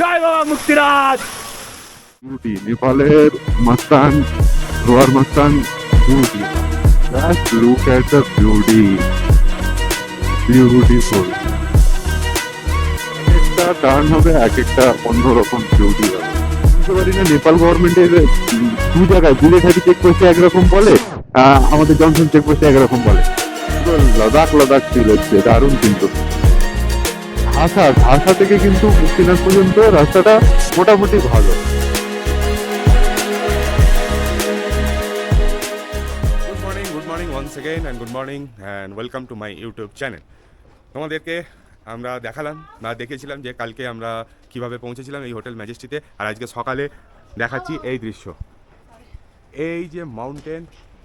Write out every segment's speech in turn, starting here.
জয় বাবা মুক্তিরাজ বিউটি নেপালের মাস্তান রোয়ার Mustang beauty just look at the beauty beautiful একটা টার্ন হবে, এক একটা অন্যরকম বিউটি হবে। বুঝতে পারি না, নেপাল গভর্নমেন্টের দু জায়গায় বুলেটহাটি চেকপোস্টে একরকম বলে আমাদের জনসন চেকপোস্টে একরকম বলে। লাদাখ লাদাখ ফিল হচ্ছে দারুণ কিন্তু। ভাষা ভাষা থেকে কিন্তু মুক্তিনাথ পর্যন্ত রাস্তাটা মোটামুটি ভালো। Good morning good morning once again and good morning and welcome to my YouTube channel তোমাদেরকে আমরা দেখালাম, বা দেখেছিলাম যে কালকে আমরা কীভাবে পৌঁছেছিলাম এই হোটেল ম্যাজেস্টিতে আর আজকে সকালে দেখাচ্ছি এই দৃশ্য। এই যে মাউন্টেন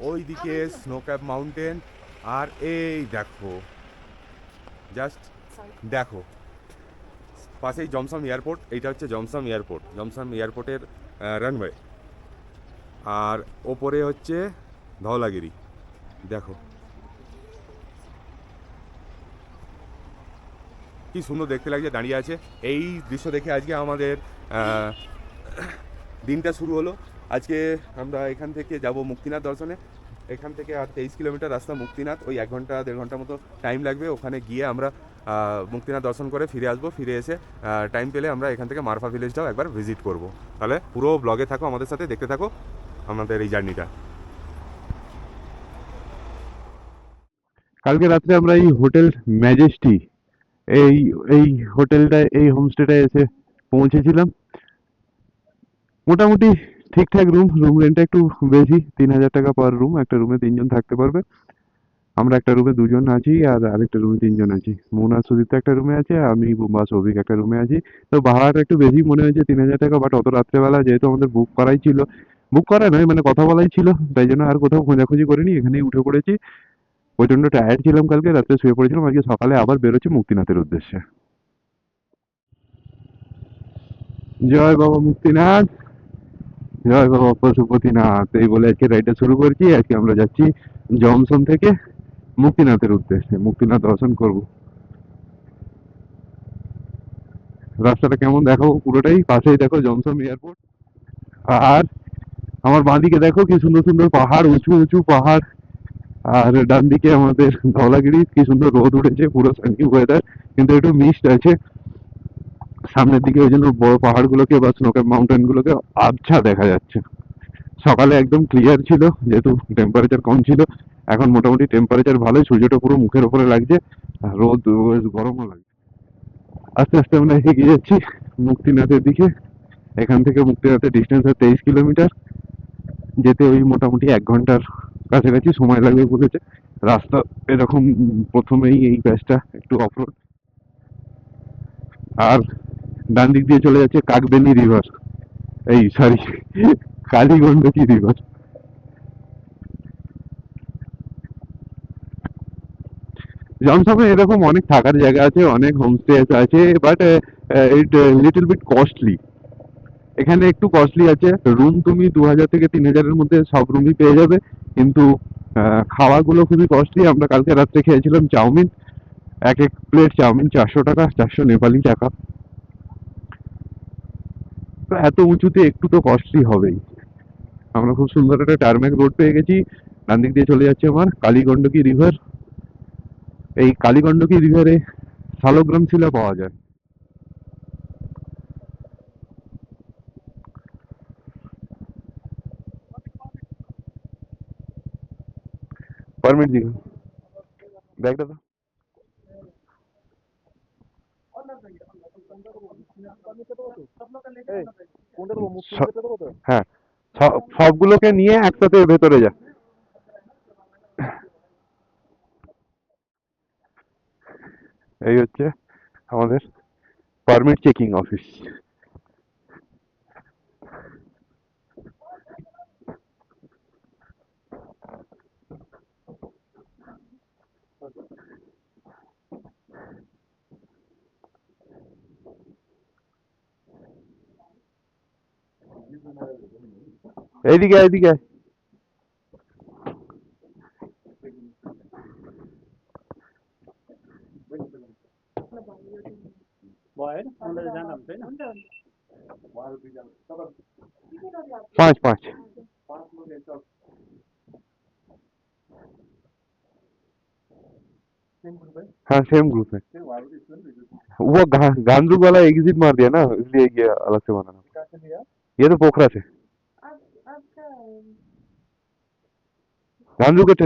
ওই দিকে স্নো ক্যাপ মাউন্টেন আর এই দেখো জাস্ট দেখো। পাশেই জমসাম এয়ারপোর্ট, এইটা হচ্ছে জমসাম এয়ারপোর্ট, জমসাম এয়ারপোর্টের রানওয়ে আর ওপরে হচ্ছে ধওলাগিরি, দেখো। কি সুন্দর দেখতে লাগছে, দাঁড়িয়ে আছে। এই দৃশ্য দেখে আজকে আমাদের দিনটা শুরু হলো। আজকে আমরা এখান থেকে যাব মুক্তিনাথ দর্শনে। এখান থেকে আর তেইশ কিলোমিটার রাস্তা মুক্তিনাথ, ওই এক ঘণ্টা, দেড় ঘণ্টার মতো টাইম লাগবে। ওখানে গিয়ে আমরা মুক্তিনাথ দর্শন করে ফিরে আসব। ফিরে এসে টাইম পেলে আমরা এখান থেকে মারফা ভিলেজটাও একবার ভিজিট করব। তাহলে পুরো ব্লগে থাকো, আমাদের সাথে দেখতে থাকো আমাদের এই জার্নিটা কালকে রাত্রে আমরা এই হোটেল ম্যাজেস্টি এই এই হোটেলটা এই হোমস্টেটায় এসে পৌঁছেছিলাম। মোটামুটি ঠিকঠাক রুম রুম রেন্টটা একটু বেশি, তিন হাজার টাকা পার রুম একটা রুমে তিনজন থাকতে পারবে। আমরা একটা রুমে দুজন আছি আর আরেকটা রুমে তিনজন আছি। মোনা সুদীপ্ত একটা রুমে আছে, আমি বুম্বা সৌভিক একটা রুমে আছি। তো ভাড়াটা একটু বেশি মনে হয়েছে, তিন হাজার টাকা বাট অত রাত্রেবেলা যেহেতু আমাদের বুক করাই ছিল। বুক করা নয় মানে কথা বলাই ছিল, তাই জন্য আর কোথাও খোঁজাখুঁজি করিনি, এখানেই উঠে পড়েছি। প্রচণ্ড টায়ার্ড ছিলাম কালকে, রাত্রে শুয়ে পড়েছিলাম, আজকে সকালে আবার বেরোচ্ছি মুক্তিনাথের উদ্দেশ্যে। জয় বাবা মুক্তিনাথ, জয় বাবা পশুপতিনাথ এই বলে আজকে রাইডটা শুরু করছি, আজকে আমরা যাচ্ছি জমসন থেকে। মুক্তিনাথের উদ্দেশ্যে, মুক্তিনাথ দর্শন করব। রাস্তাটা কেমন দেখো? পুরোটাই পাশেই দেখো জমসন এয়ারপোর্ট। আর আমার বাঁদিকে দেখো কি সুন্দর সুন্দর পাহাড়, উঁচু উঁচু পাহাড়। আর ডান দিকে আমাদের ধওলাগিরি, কি সুন্দর রোদ উঠেছে, পুরো সানি ওয়েদার কিন্তু একটু মিস্ট আছে। সামনের দিকে ওই জন্য বড় পাহাড়গুলোকে বা স্নোক্যাপ মাউন্টেন গুলোকে আবছা দেখা যাচ্ছে। সকালে একদম ক্লিয়ার ছিল, যেহেতু টেম্পারেচার কম ছিল। এখন মোটামুটি টেম্পারেচার ভালোই, সূর্যটা পুরো মুখের ওপরে লাগছে রোদ গরমও লাগছে। আস্তে আস্তে আমরা এগিয়ে যাচ্ছি মুক্তিনাথের দিকে। এখান থেকে মুক্তিনাথের ডিস্টেন্স হয় তেইশ কিলোমিটার। যেতে ওই মোটামুটি এক ঘণ্টার কাছাকাছি সময় লাগবে বলেছে। রাস্তা এরকম প্রথমেই এই ব্যাচটা একটু অফরোড আর ডান দিক দিয়ে চলে যাচ্ছে কাকবেনি রিভার এই সরি কালীগণ্ডকী রিভার জমসমে এরকম অনেক থাকার জায়গা আছে, অনেক হোমস্টে আছে but it little bit costly এখানে একটু কস্টলি আছে। রুম তুমি দু হাজার থেকে তিন হাজারের মধ্যে সব রুমই পেয়ে যাবে। কিন্তু খাওয়াগুলো খুবই কস্টলি আমরা কালকে রাত্রে খেয়েছিলাম চাউমিন। এক এক প্লেট চাউমিন চারশো টাকা, চারশো নেপালি টাকা। তো এত উঁচুতে একটু তো কস্টলি হবেই। আমরা খুব সুন্দর একটা টার্মেক রোড পেয়ে গেছি। ডান দিক দিয়ে চলে যাচ্ছে আমার কালীগণ্ডকী রিভার এই কালীগণ্ডকী রিভারে শালগ্রাম শিলা পাওয়া যায়। পারমিট দিন। ব্যাগটা তো? হ্যাঁ। সবগুলোকে নিয়ে একসাথে ভেতরে যা। এই হচ্ছে আমাদের পারমিট চেকিং অফিস এইদিকে আয়, এইদিকে होइन अन्त जाँदा हुन्छ होइन पाँच पाँच। हाँ? सेम ग्रुप है। वो गा- गांधुक वाला एग्जिट मार दिया ना इसलिए ये अलग से बनाना। ये तो पोखरा से। गांधुक का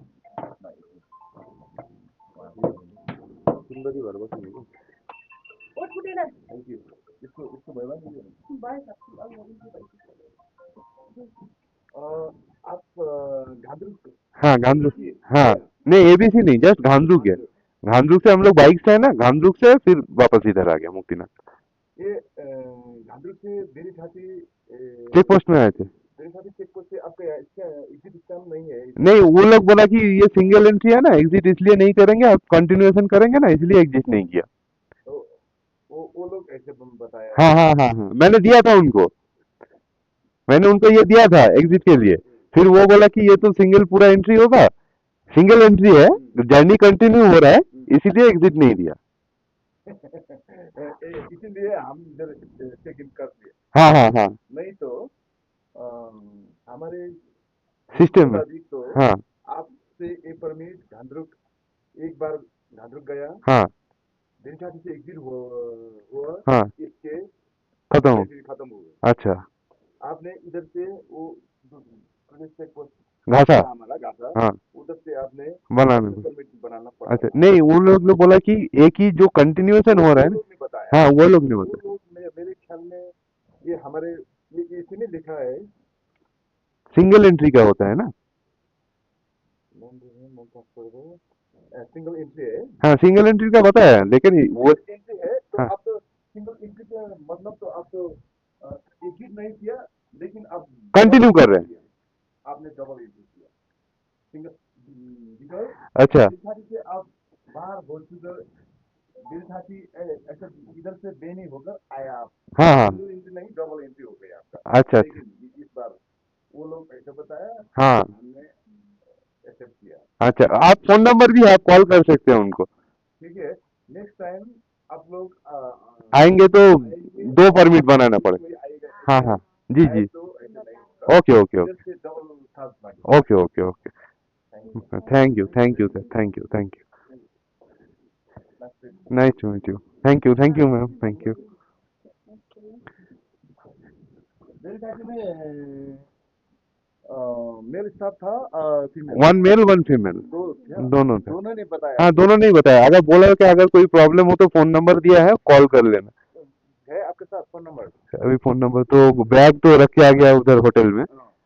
सुंदरी भर बस थैंक यू इसको इसको बाय बाय आप हाँ हाँ। नहीं एबीसी नहीं जस्ट गांधरू से हम लोग बाइक से है ना गांधरू से फिर वापस इधर आ गया मुक्तिनाथ। ये से चेक पोस्ट में आए थे। नहीं है। नहीं वो लोग बोला कि ये सिंगल एंट्री है ना एग्जिट इसलिए नहीं करेंगे आप कंटिन्यूएशन करेंगे ना इसलिए एग्जिट नहीं किया। तो वो वो लोग ऐसे बताया। हाँ हाँ हाँ हाँ मैंने दिया था उनको। मैंने उनको ये दिया था एग्जिट के लिए। फिर वो बोला कि ये तो सिंगल पूरा एंट्री होगा। सिंगल एंट्री है जर्नी कंटिन्यू हो रहा है इसीलिए एग्जिट नहीं दिया। इसीलिए हम इधर कर दिए। हाँ हाँ हाँ। नहीं तो हमारे सिस्टम में। तो हाँ। आपसे ये परमिट घांद्रुक एक बार घांद्रुक गया। हाँ। मेरी छाती से एग्जिट हुआ हाँ। इसके खत्म हो। खत्म हो गया। अच्छा। आपने इधर से वो प्रदेश चेक पोस्ट घासा। हाँ। उधर से आपने बनाने को बनाना अच्छा नहीं वो लोग ने बोला कि एक ही जो कंटिन्यूएशन हो रहा है हाँ वो लोग ने बताया। मेरे ख्याल में ये हमारे इसमें लिखा है। सिंगल एंट्री का होता है ना? सिंगल एंट्री है। हाँ सिंगल एंट्री का बताया है, लेकिन वो एंट्री है तो हाँ। आप तो सिंगल एंट्री का मतलब तो आप तो एग्जिट नहीं किया लेकिन आप Continue कर रहे हैं। आपने डबल एंट्री किया। सिंगल अच्छा। आप बाहर हो चुके ऐसा इधर से बेनी होकर आया आप। हाँ हाँ। एंट्री नहीं डबल एंट्री हो गया आपका। अच्छा अच्छा। इस बार वो लोग ऐसा बताया हाँ। हमने एक्सेप्ट किया। अच्छा आप फ़ोन नंबर भी है आप कॉल कर सकते हैं उनको। ठीक है नेक्स्ट टाइम आप लोग आएँगे तो दो परमिट बनाना पड़ेगा। हाँ हाँ। जी जी। तो नहीं। Okay okay okay. Okay okay okay. Thank you thank you sir thank you thank you nice to meet you thank you thank you ma'am thank you मेरे साथ में मेल स्टाफ था female one male one female दोनों थे। दोनों ने बताया। हाँ दोनों नहीं बताया। अगर बोला कि अगर कोई प्रॉब्लम हो तो फ़ोन नंबर दिया है कॉल कर लेना। है आपके साथ फ़ोन नंबर अभी फ़ोन नंबर तो बैग तो रख के आ गया उधर होटल में।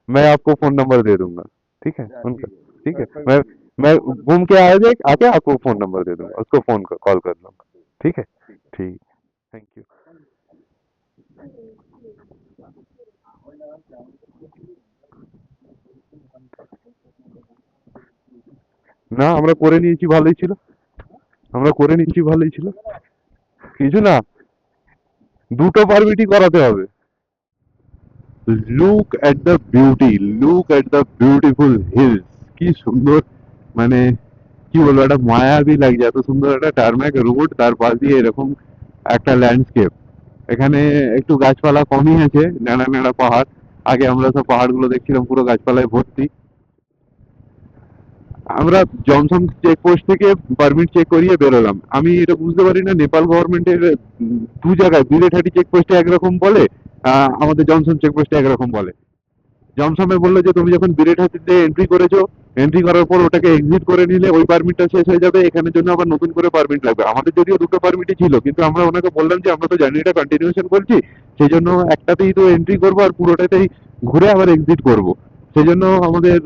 मैं आपको फ़ोन नंबर दे दूँगा। ठीक है? उनका ठीक है? मैं मैं घूम के आए आके आपको फोन नंबर दे दूंगा उसको फोन कॉल कर लूंगा ठीक है ठीक थैंक यू না আমরা করে নিয়েছি ভালোই ছিল আমরা করে নিয়েছি ভালোই ছিল কিছু না দুটো পারমিটই করাতে হবে look at the beauty look at the beautiful hills কি সুন্দর মানে কি বলব, একটা মায়াবী লাগছে, এত সুন্দর একটা টার্ম্যাক রোড তার পাশ দিয়ে এরকম একটা ল্যান্ডস্কেপ এখানে একটু গাছপালা কমই আছে ন্যাড়া ন্যাড়া পাহাড়। আগে আমরা সব পাহাড়গুলো দেখছিলাম, পুরো গাছপালায় ভর্তি। আমরা জনসন চেকপোস্ট থেকে পারমিট চেক করিয়ে বেরোলাম। আমি এটা বুঝতে পারি না নেপাল গভর্নমেন্টের দু জায়গায় বিলেটহাটি চেকপোস্টে একরকম বলে আমাদের জনসন চেকপোস্টে একরকম বলে। জনসমে বলল যে, তুমি যখন বিলেটহাটিতে এন্ট্রি করেছ এন্ট্রি করার পর ওটাকে এক্সিট করে নিলে ওই পারমিটটা শেষ হয়ে যাবে। এখানের জন্য আবার নতুন করে পারমিট লাগবে। আমাদের যদিও দুটো পারমিটই ছিল, কিন্তু আমরা ওনাকে বললাম যে, আমরা তো জার্নিটা কন্টিনিউশন করছি। সেই জন্য একটাতেই তো এন্ট্রি করব আর পুরোটাতেই ঘুরে আবার এক্সিট করব। সেই জন্য আমাদের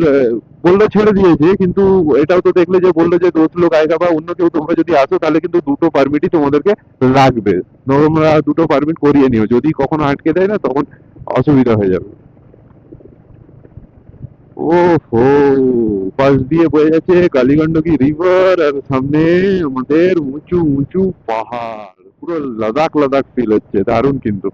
বলল ছেড়ে দিয়েছে, কিন্তু এটাও তো দেখলে যে, বলল যে, দোস্ত লোক আয়গা বা অন্য কেউ, তোমরা যদি আসো, তাহলে কিন্তু দুটো পারমিটই তোমাদেরকে লাগবে। তোমরা দুটো পারমিট করিয়ে নিও। যদি কখনো আটকে দেয় না, তখন অসুবিধা হয়ে যাবে। ও পাশ দিয়ে বয়ে যাচ্ছে কালীগন্ডকী রিভার আর সামনে আমাদের উঁচু উঁচু পাহাড়। পুরো লাদাখ লাদাখ ফিল হচ্ছে, দারুণ কিন্তু।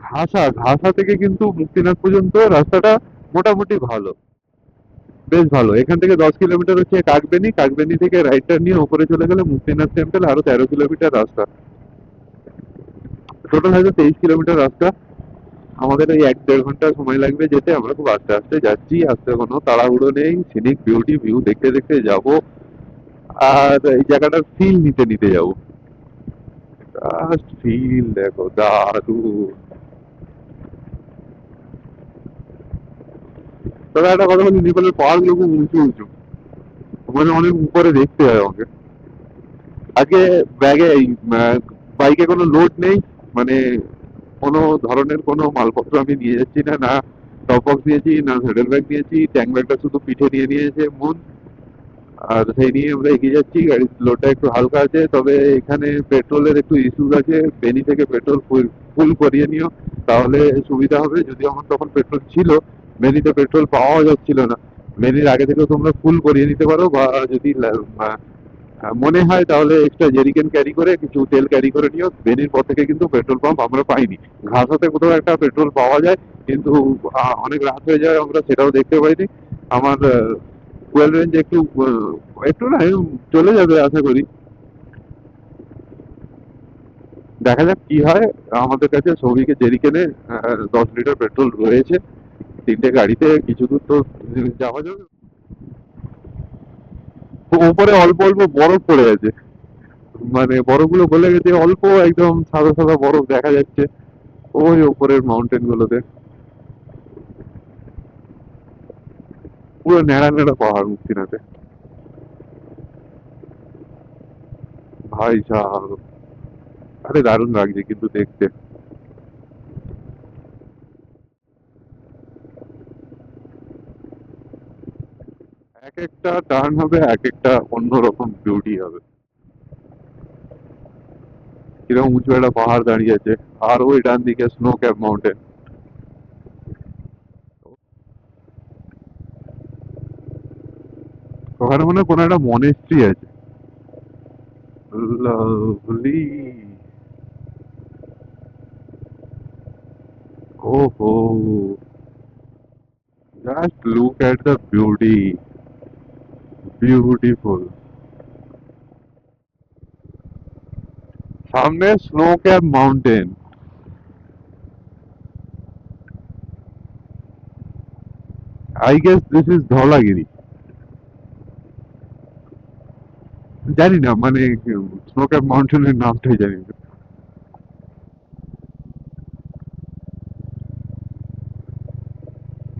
ঘাসা ঘাসা থেকে কিন্তু মুক্তিনাথ পর্যন্ত রাস্তাটা মোটামুটি ভালো। বেশ ভালো। এখান থেকে দশ কিলোমিটার হচ্ছে কাকবেনি। কাকবেনি থেকে রাইট টার্ন নিয়ে উপরে চলে গেলে মুক্তিনাথ টেম্পল আরও তেরো কিলোমিটার রাস্তা। টোটাল হয়তো তেইশ কিলোমিটার রাস্তা। আমাদের এই এক দেড় ঘণ্টা সময় লাগবে যেতে। আমরা খুব আস্তে আস্তে যাচ্ছি। আস্তে কোনো তাড়াহুড়ো নেই। সিনিক বিউটি ভিউ দেখতে দেখতে যাব। আর এই জায়গাটার ফিল নিতে নিতে যাব। জাস্ট ফিল দেখো, দারুণ। তবে একটা কথা বলি নেপালের পাহাড়গুলো খুব উঁচু উঁচু। মানে অনেক উপরে দেখতে হয় আমাকে। আজকে ব্যাগে বাইকে কোনো লোড নেই। মানে কোনো ধরনের কোনো মালপত্র আমি নিয়ে যাচ্ছি না না টপ বক্স নিয়েছি না হেডেল ব্যাগ নিয়েছি ট্যাঙ্ক ব্যাগটা শুধু পিঠে নিয়ে নিয়েছে মন। আর সেই নিয়ে আমরা এগিয়ে যাচ্ছি, গাড়ির লোডটা একটু হালকা আছে, তবে এখানে পেট্রোলের একটু ইস্যুস আছে বেনি থেকে পেট্রোল ফুল ফুল করিয়ে নিও, তাহলে সুবিধা হবে। যদি আমার তখন পেট্রোল ছিল বেনিতে পেট্রোল পাওয়া যাচ্ছিল না। বেনির আগে থেকেও তোমরা ফুল করিয়ে নিতে পারো, বা যদি মনে হয় তাহলে এক্সট্রা জেরিকেন ক্যারি করে, কিছু তেল ক্যারি করে নিও। বেনির পর থেকে কিন্তু পেট্রোল পাম্প আমরা পাইনি। ঘাসাতে কোথাও একটা পেট্রোল পাওয়া যায়, কিন্তু অনেক রাত হয়ে যায়, আমরা সেটাও দেখতে পাইনি। আমার ফুয়েল রেঞ্জ একটু একটু না চলে যাবে আশা করি। দেখা যাক কি হয়। আমাদের কাছে সৌভিকে জেরিকেনে দশ লিটার পেট্রোল রয়েছে। তিনটে গাড়িতে কিছু দূর তো যাওয়া যাবে। উপরে অল্প অল্প বরফ পড়ে আছে মানে বরফগুলো গলে গেছে, অল্প একদম সাদা সাদা বরফ দেখা যাচ্ছে ওই উপরের মাউন্টেন গুলোতে পুরো ন্যাড়া ন্যাড়া পাহাড় মুক্তিনাথে। ভাই সাহেব, আরে দারুণ লাগছে কিন্তু দেখতে এক একটা টার্ন হবে, এক একটা অন্যরকম বিউটি হবে। কীরকম উঁচু একটা পাহাড় দাঁড়িয়ে আছে, আর ওই ডান দিকে স্নো ক্যাপ মাউন্টেন ওখানে মনে হয় কোনো একটা মনেস্ট্রি আছে। লাভলি ওহো just look at the beauty beautiful সামনে snow cap mountain I guess this is Dhaulagiri জানি না মানে স্নো ক্যাপ মাউন্টেনের নামটাই জানি না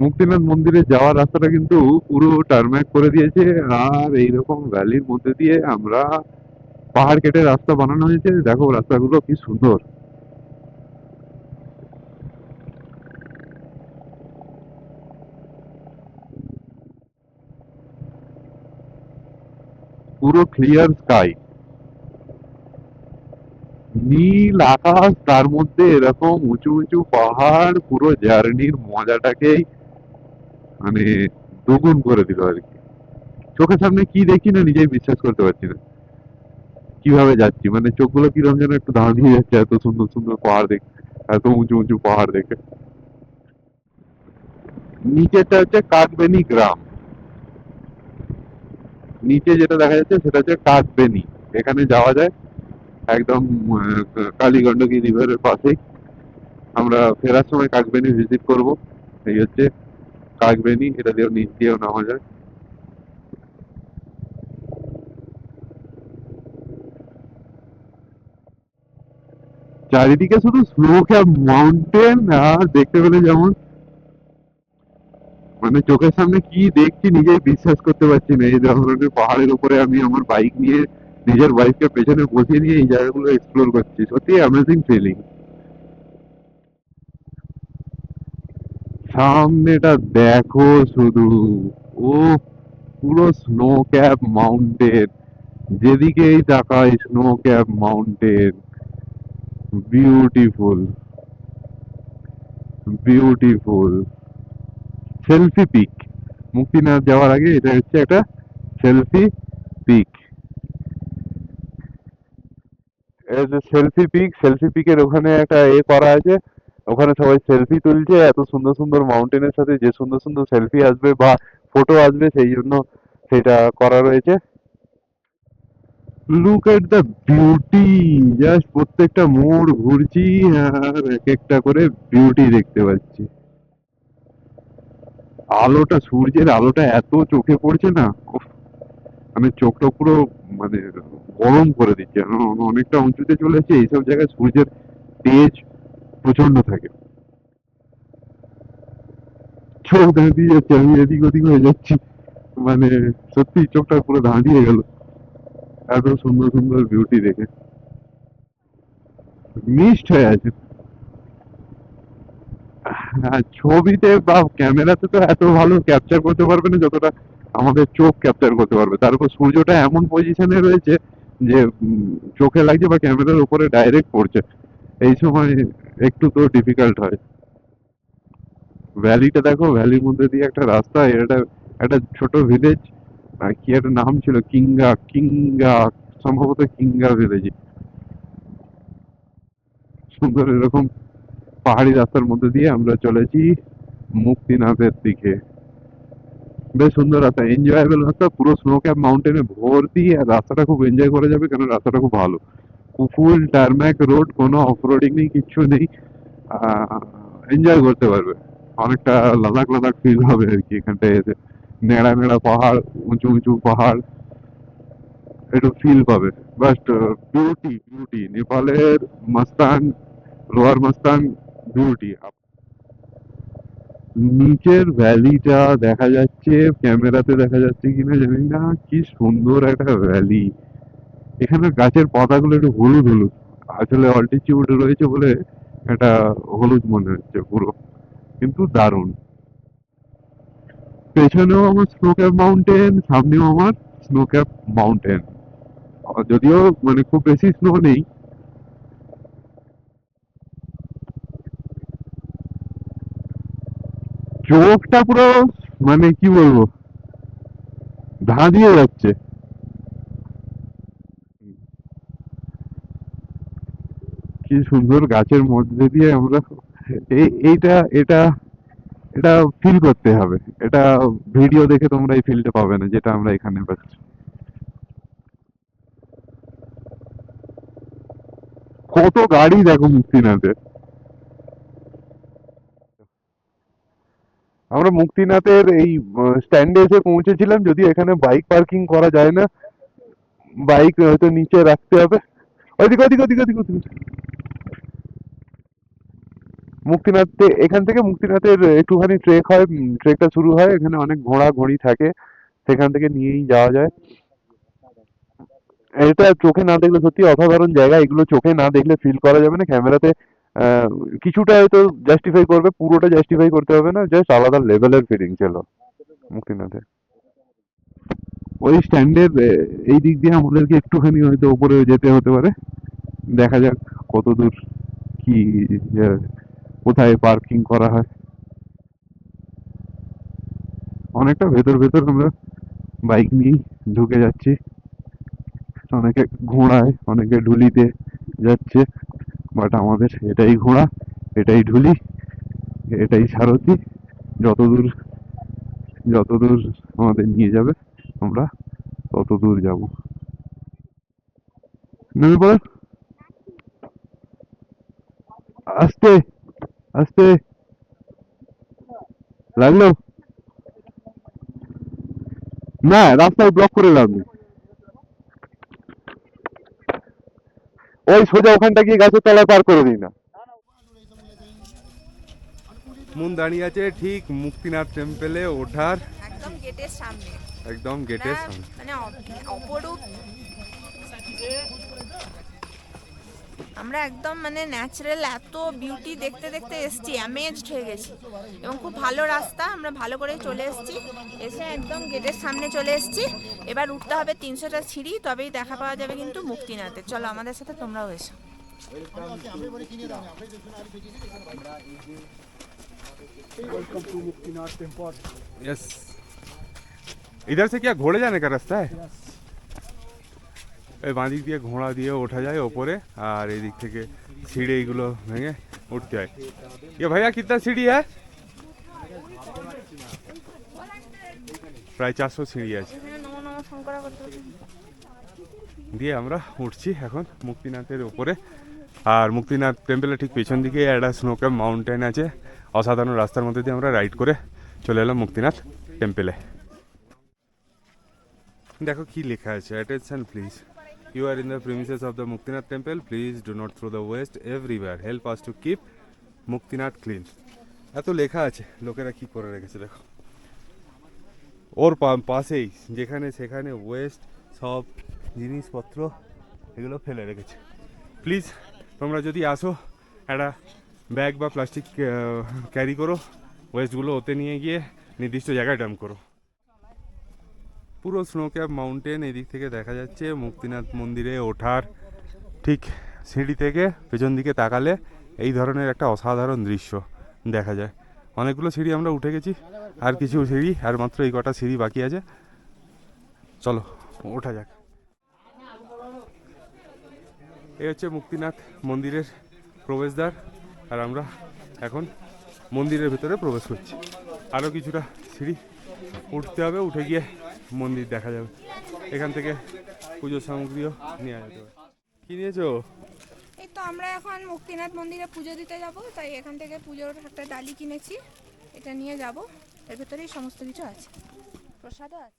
মুক্তিনাথ মন্দিরে যাওয়ার রাস্তাটা কিন্তু পুরো টার্ম্যাক করে দিয়েছে, আর এইরকম ভ্যালির মধ্যে দিয়ে আমরা পাহাড় কেটে রাস্তা বানানো হয়েছে। দেখো রাস্তাগুলো কি সুন্দর। পুরো ক্লিয়ার স্কাই নীল আকাশ, তার মধ্যে এরকম উঁচু উঁচু পাহাড়, পুরো জার্নির মজাটাকেই মানে দ্বিগুণ করে দিল আর কি। চোখের সামনে কি দেখি না নিজেই বিশ্বাস করতে পারছি না। কীভাবে যাচ্ছি? মানে চোখগুলো কিরম যেন একটু দাঁড়িয়ে যাচ্ছে এত সুন্দর সুন্দর পাহাড় দেখে এত উঁচু উঁচু পাহাড় দেখে। নিচেটা হচ্ছে কাকবেনি গ্রাম। নিচে যেটা দেখা যাচ্ছে সেটা হচ্ছে কাকবেনি এখানে যাওয়া যায়। একদম আহ, কালীগন্ডকী রিভারের পাশেই। আমরা ফেরার সময় কাকবেনি ভিজিট করব। এই হচ্ছে কাকবেনি এটা দিয়েও নিচ দিয়েও নামা যায় চারিদিকে শুধু স্নো ক্যাপ মাউন্টেন আর দেখতে পেলে যেমন মানে চোখের সামনে কি দেখছি নিজেই বিশ্বাস করতে পারছি না এই ধরনের পাহাড়ের উপরে আমি আমার বাইক নিয়ে নিজের বাইককে পেছনে বসিয়ে নিয়ে এই জায়গাগুলো এক্সপ্লোর করছি সত্যি অ্যামেজিং ফিলিং সামনেটা দেখো শুধু। ও, পুরো স্নো ক্যাপ মাউন্টেন যেদিকেই তাকাই snow cap mountain beautiful beautiful selfie peak Muktinath যাওয়ার আগে এটা হচ্ছে একটা selfie peak selfie peak selfie পিকের ওখানে একটা এ করা আছে। ওখানে সবাই সেলফি তুলছে, এত সুন্দর সুন্দর মাউন্টেনের সাথে যে সুন্দর সুন্দর সেলফি আসবে বা ফটো আসবে, সেই জন্য সেটা করা রয়েছে। Look at the beauty just প্রত্যেকটা মোড় ঘুরছি আর এক একটা করে বিউটি দেখতে পাচ্ছি। আলোটা, সূর্যের আলোটা এত চোখে পড়ছে না আমি চোখটা পুরো মানে গরম করে দিচ্ছে অনেকটা উঁচুতে চলে এইসব জায়গায় সূর্যের তেজ প্রচণ্ড থাকে। চোখ দাঁড়িয়ে যাচ্ছে, আমি এদিক ওদিক হয়ে যাচ্ছি। মানে সত্যি চোখটা পুরো দাঁড়িয়ে গেল। এত সুন্দর সুন্দর বিউটি দেখে। মিস্ট হয়ে আছে। ছবিতে বা ক্যামেরাতে তো এত ভালো ক্যাপচার করতে পারবে না যতটা আমাদের চোখ ক্যাপচার করতে পারবে। তার উপর সূর্যটা এমন পজিশনে রয়েছে যে চোখে লাগছে বা ক্যামেরার উপরে ডাইরেক্ট পড়ছে। এই সময় একটু তো ডিফিকাল্ট হয় ভ্যালিটা দেখো ভ্যালির মধ্যে দিয়ে একটা রাস্তা, এটা একটা ছোট ভিলেজ কি একটা নাম ছিল কিঙ্গা কিঙ্গা সম্ভবত কিঙ্গা ভিলেজ সুন্দর এরকম পাহাড়ি রাস্তার মধ্যে দিয়ে আমরা চলেছি মুক্তিনাথের দিকে। বেশ সুন্দর রাস্তা এনজয়েবল রাস্তা, পুরো স্নো ক্যাপ মাউন্টেনে ভর্তি, আর রাস্তাটা খুব এনজয় করা যাবে কারণ রাস্তাটা খুব ভালো। ফুল টারম্যাক রোড কোনো অফরোডিং নেই, কিচ্ছু নেই। এনজয় করতে পারবে। অনেকটা লাদাখ লাদাখ ফিল হবে আর কি এখানটায় এসে। নেড়া নেড়া পাহাড়, উঁচু উঁচু পাহাড়, একটু ফিল পাবে। বাট বিউটি বিউটি নেপালের মাস্তান লোয়ার মাস্তান বিউটি নিচের ভ্যালিটা দেখা যাচ্ছে ক্যামেরাতে দেখা যাচ্ছে কিনা জানি না, কি সুন্দর একটা ভ্যালি এখানে গাছের পাতাগুলো একটু হলুদ হলুদ। আসলে অল্টিটিউড রয়েছে বলে এটা হলুদ মনে হচ্ছে পুরো। কিন্তু দারুণ। পেছনেও আমার স্নো ক্যাপ মাউন্টেন সামনেও আমার স্নো ক্যাপ মাউন্টেন যদিও মানে খুব বেশি স্নো নেই। চোখটা পুরো মানে কি বলব? ধাঁধিয়ে যাচ্ছে। কি সুন্দর গাছের মধ্যে দিয়ে আমরা এই, এইটা, এটা এটা ফিল করতে হবে। এটা ভিডিও দেখে তোমরা এই ফিলটা পাবে না, যেটা আমরা এখানে পাচ্ছি। কত গাড়ি দেখো মুক্তিনাথে। আমরা মুক্তিনাথের এই স্ট্যান্ডে এসে পৌঁছেছিলাম যদি এখানে বাইক পার্কিং করা যায় না। বাইক হয়তো নিচে রাখতে হবে। ওইদিকে ওইদিকে ওইদিকে ওইদিকে। মুক্তিনাথে, এখান থেকে মুক্তিনাথের একটুখানি ট্রেক হয় ট্রেকটা শুরু হয়, এখানে অনেক ঘোড়া ঘড়ি থাকে, সেখান থেকে নিয়েই যাওয়া যায়। এটা চোখে না দেখলে সত্যি অসাধারণ জায়গা, এগুলো চোখে না দেখলে ফিল করা যাবে না, ক্যামেরাতে কিছুটা হয়তো জাস্টিফাই করবে, পুরোটা জাস্টিফাই করতে হবে না জাস্ট আলাদা লেভেলের ফিলিং ছিল মুক্তিনাথে। ওই স্ট্যান্ডের এই দিক দিয়ে আমাদেরকে একটুখানি হয়তো উপরে যেতে হতে পারে, দেখা যাক কত দূর কি কোথায় পার্কিং করা হয়? অনেকটা ভেতর ভেতর আমরা বাইক নিয়ে ঢুকে যাচ্ছি। অনেকে ঘোড়ায়, অনেকে ঢুলিতে যাচ্ছে বাট আমাদের এটাই ঘোড়া, এটাই ঢুলি, এটাই সারথি। যতদূর যতদূর আমাদের নিয়ে যাবে, আমরা তত দূর যাব। নেমে পড়ো আস্তে। আস্তে। লাগল? না রাস্তায় ব্লক করে লাভ নেই। ওই সোজা ওখানটা গিয়ে গাছের তলায় পার করে দিই না। মন দাঁড়িয়ে আছে ঠিক মুক্তিনাথ টেম্পেলে ওঠার। একদম গেটের সামনে। একদম গেটের সামনে। মানে অপরূপ আমরা একদম মানে ন্যাচারাল এত বিউটি দেখতে দেখতে এসছি অ্যামেজড হয়ে গেছি এবং খুব ভালো রাস্তা আমরা ভালো করে চলে এসেছি এসে একদম গেটের সামনে চলে এসেছি এবার উঠতে হবে তিনশোটা সিঁড়ি তবেই দেখা পাওয়া যাবে কিন্তু মুক্তিনাথে চলো আমাদের সাথে তোমরাও এসো यस इधर से क्या घोड़े जाने का रास्ता है এই ওই বাঁদিক দিয়ে ঘোড়া দিয়ে ওঠা যায়, ওপরে। আর এদিক থেকে সিঁড়ি এইগুলো ভেঙে উঠতে হয়। ইয়ে ভাইয়া কিतना সিঁড়ি হ্যাঁ? প্রায় চারশো সিঁড়ি আছে। দিয়ে আমরা উঠছি এখন মুক্তিনাথের ওপরে আর মুক্তিনাথ টেম্পেলের ঠিক পেছন দিকে একটা স্নোক্যাপ মাউন্টেন আছে। অসাধারণ রাস্তার মধ্যে দিয়ে আমরা রাইড করে চলে এলাম মুক্তিনাথ টেম্পেলে দেখো কি লেখা আছে attention please you are in the premises of the Muktinath temple please do not throw the waste everywhere help us to keep Muktinath clean এত লেখা আছে। লোকেরা কি করে রেখেছে, দেখো। ওর পাশেই, যেখানে সেখানে ওয়েস্ট সব জিনিসপত্র, এগুলো ফেলে রেখেছে। প্লিজ তোমরা যদি আসো, একটা ব্যাগ বা প্লাস্টিক ক্যারি করো ওয়েস্টগুলো ওতে নিয়ে গিয়ে নির্দিষ্ট জায়গায় ডাম্প করো। পুরো স্নো ক্যাপ মাউন্টেন এদিক থেকে দেখা যাচ্ছে, মুক্তিনাথ মন্দিরে ওঠার ঠিক সিঁড়ি থেকে পেছন দিকে তাকালে এই ধরনের একটা অসাধারণ দৃশ্য দেখা যায়। অনেকগুলো সিঁড়ি আমরা উঠে গেছি, আর কিছু সিঁড়ি, আর মাত্র এই কটা সিঁড়ি বাকি আছে। চলো, ওঠা যাক। এই হচ্ছে মুক্তিনাথ মন্দিরের প্রবেশদ্বার, আর আমরা এখন মন্দিরের ভেতরে প্রবেশ করছি। আরও কিছুটা সিঁড়ি উঠতে হবে, উঠে গিয়ে মন্দির দেখা যাবে। এখান থেকে পুজোর সামগ্রীও নেওয়া যেতে পারে কী নিয়েছো? এই তো আমরা এখন মুক্তিনাথ মন্দিরে পুজো দিতে যাব তাই এখান থেকে পুজোর একটা ডালি কিনেছি। এটা নিয়ে যাব। এর ভেতরেই সমস্ত কিছু আছে। প্রসাদও আছে।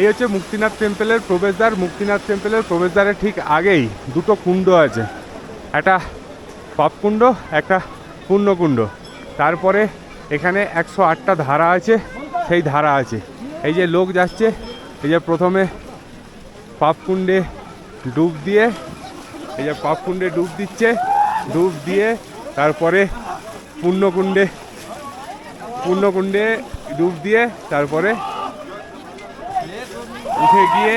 এই হচ্ছে মুক্তিনাথ টেম্পলের প্রবেশদ্বার। মুক্তিনাথ টেম্পলের প্রবেশদ্বারের ঠিক আগেই দুটো কুণ্ড আছে। একটা পাপকুণ্ড একটা পুণ্যকুণ্ড। তারপরে এখানে একশো আটটা ধারা আছে। সেই ধারা আছে। এই যে লোক যাচ্ছে, এই যে প্রথমে পাপকুণ্ডে ডুব দিয়ে, এই যে পাপকুণ্ডে ডুব দিচ্ছে, ডুব দিয়ে তারপরে পুণ্যকুণ্ডে পুণ্যকুণ্ডে ডুব দিয়ে তারপরে উঠে গিয়ে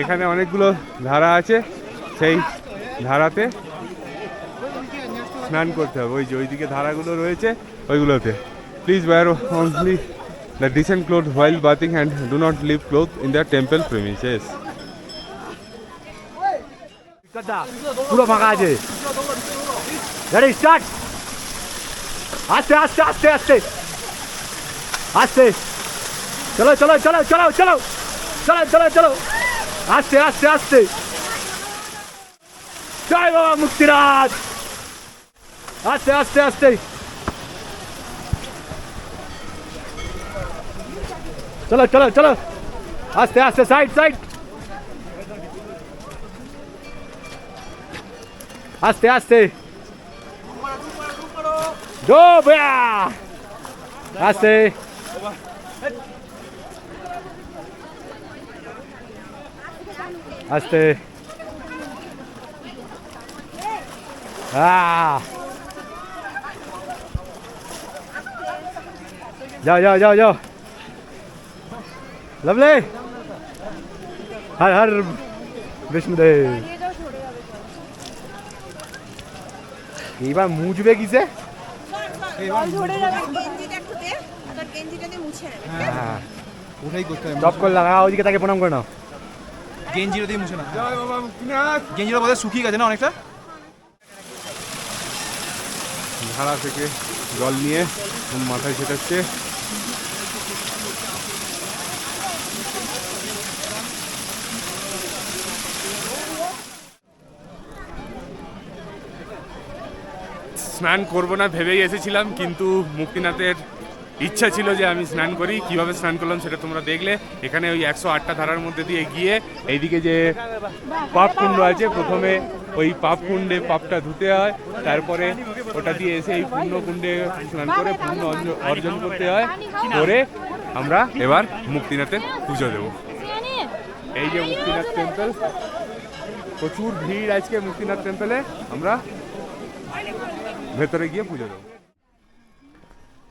এখানে অনেকগুলো ধারা আছে, সেই ধারাতে স্নান করতে হবে। ওই যে ওইদিকে ধারাগুলো রয়েছে, ওইগুলোতে। Please wear only the decent cloth while bathing and do not leave cloth in the temple premises পুরো ফাঁকা আছে রেডি স্টার্ট আস্তে আস্তে আস্তে আস্তে আস্তে চলো চলো চলো চলো চলো চলো চলো চলো আস্তে আস্তে আস্তে জয় বাবা মুক্তিরাজ আস্তে আস্তে আস্তে চলো চলো চলো। আস্তে আস্তে সাইড সাইড আস্তে আস্তে। ডোবা আস্তে। আস্তে। আহ যাও যাও যাও যাও। लवली हर हर বিষ্ণুদেব এইবার মুছবে কিসে? জব হ্যাঁ। করলাম। হ্যাঁ ওইদিকে তাকে প্রণাম করে নাও। গেঞ্জিটা দিয়ে মুছে না গেঞ্জিটা শুকিয়ে গেছে না অনেকটা? ধারা থেকে জল নিয়ে মাথায় ছেটাচ্ছে স্নান করব না ভেবেই এসেছিলাম, কিন্তু মুক্তিনাথের ইচ্ছা ছিল যে আমি স্নান করি। কীভাবে স্নান করলাম সেটা তোমরা দেখলে। এখানে ওই একশো আটটা ধারার মধ্যে দিয়ে গিয়ে এইদিকে যে পাপকুণ্ড আছে, প্রথমে ওই পাপকুণ্ডে পাপটা ধুতে হয়, তারপরে ওটা দিয়ে এসে এই পুণ্যকুণ্ডে স্নান করে পুণ্য অর্জ- অর্জন করতে হয়। করে আমরা এবার মুক্তিনাথের পুজো দেবো। এই যে মুক্তিনাথ টেম্পল প্রচুর ভিড় আজকে মুক্তিনাথ টেম্পলে আমরা ভেতরে গিয়ে পুজো দেবো।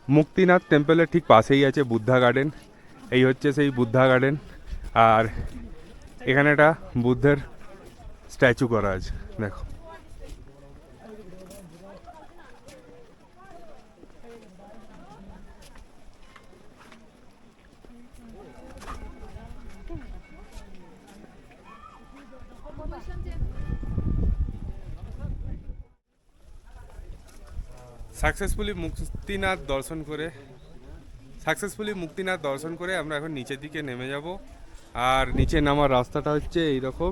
মুক্তিনাথ টেম্পলের ঠিক পাশেই আছে বুদ্ধা গার্ডেন এই হচ্ছে সেই বুদ্ধা গার্ডেন আর এখানে একটা বুদ্ধের স্ট্যাচু করা আছে, দেখো। সাকসেসফুলি মুক্তিনাথ দর্শন করে, সাকসেসফুলি মুক্তিনাথ দর্শন করে আমরা এখন নিচের দিকে নেমে যাব। আর নিচে নামার রাস্তাটা হচ্ছে এইরকম,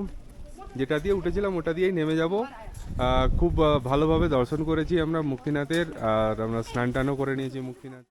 যেটা দিয়ে উঠেছিলাম ওটা দিয়েই নেমে যাব। খুব ভালোভাবে দর্শন করেছি আমরা মুক্তিনাথের, আর আমরা স্নান টানও করে নিয়েছি মুক্তিনাথ।